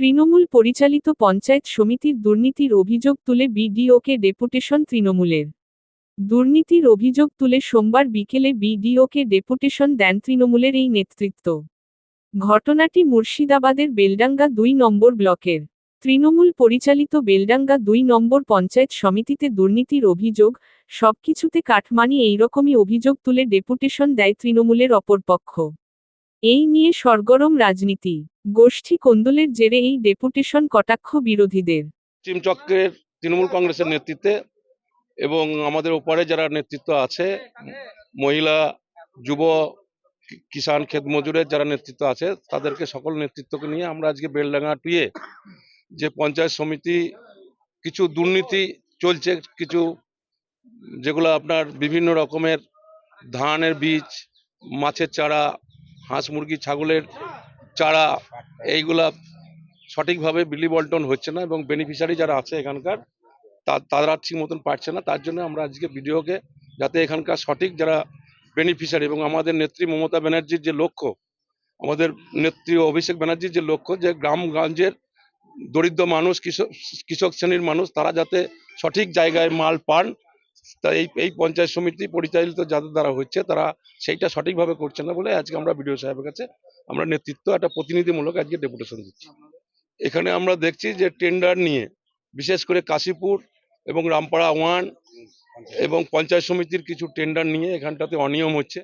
তৃণমূল পরিচালিত পঞ্চায়েত সমিতির দুর্নীতির অভিযোগ তুলে বিডিওকে ডেপুটেশন তৃণমূলের। দুর্নীতির অভিযোগ তুলে সোমবার বিকেলে বিডিওকে ডেপুটেশন দেন তৃণমূলের এই নেতৃত্ব। ঘটনাটি মুর্শিদাবাদের বেলডাঙ্গা দুই নম্বর ব্লকের। তৃণমূল পরিচালিত বেলডাঙ্গা দুই নম্বর পঞ্চায়েত সমিতিতে দুর্নীতির অভিযোগ, সবকিছুতে কাটমানি এইরকমই অভিযোগ তুলে ডেপুটেশন দেয় তৃণমূলের অপরপক্ষ। এই নিয়ে সরগরম রাজনীতি। গোষ্ঠী কোন্দলের জেরে এই ডেপুটেশন কটাক্ষ বিরোধীদের। চক্রের তৃণমূল কংগ্রেসের নেতৃত্বে এবং আমাদের ওপারে যারা নেতৃত্ব আছে, মহিলা, যুব, কিষাণ ক্ষেত মজুরের যারা নেতৃত্ব আছে, তাদেরকে সকল নেতৃত্বকে নিয়ে আমরা আজকে বেলডাঙ্গা টুয়ে যে পঞ্চায়েত সমিতি, কিছু দুর্নীতি চলছে, কিছু যেগুলো আপনার বিভিন্ন রকমের ধানের বীজ, মাছের চারা, হাঁস মুরগি, ছাগলের চারা এইগুলা সঠিকভাবে বিলি বন্টন হচ্ছে না এবং বেনিফিশিয়ারি যারা আছে এখানকার তারা ঠিক মতন পাচ্ছে না। তার জন্য আমরা আজকে বিডিওকে যাতে এখানকার সঠিক যারা বেনিফিশিয়ারি এবং আমাদের নেত্রী মমতা ব্যানার্জির যে লক্ষ্য, আমাদের নেত্রী অভিষেক ব্যানার্জির যে লক্ষ্য যে গ্রামগঞ্জের দরিদ্র মানুষ, কৃষক কৃষক শ্রেণির মানুষ, তারা যাতে সঠিক জায়গায় মাল পান তা এই এই পঞ্চায়েত সমিতি পরিচালিত যাদের দ্বারা হচ্ছে, তারা সেইটা সঠিকভাবে করছে না বলে আজকে আমরা বিডিও সাহেবের কাছে আমরা নেতৃত্ব, একটা প্রতিনিধিমূলক আজকে ডেপুটেশন দিচ্ছি। এখানে আমরা দেখছি যে টেন্ডার নিয়ে, বিশেষ করে কাশীপুর এবং রামপাড়া ওয়ান এবং পঞ্চায়েত সমিতির কিছু টেন্ডার নিয়ে এখানটাতে অনিয়ম হচ্ছে।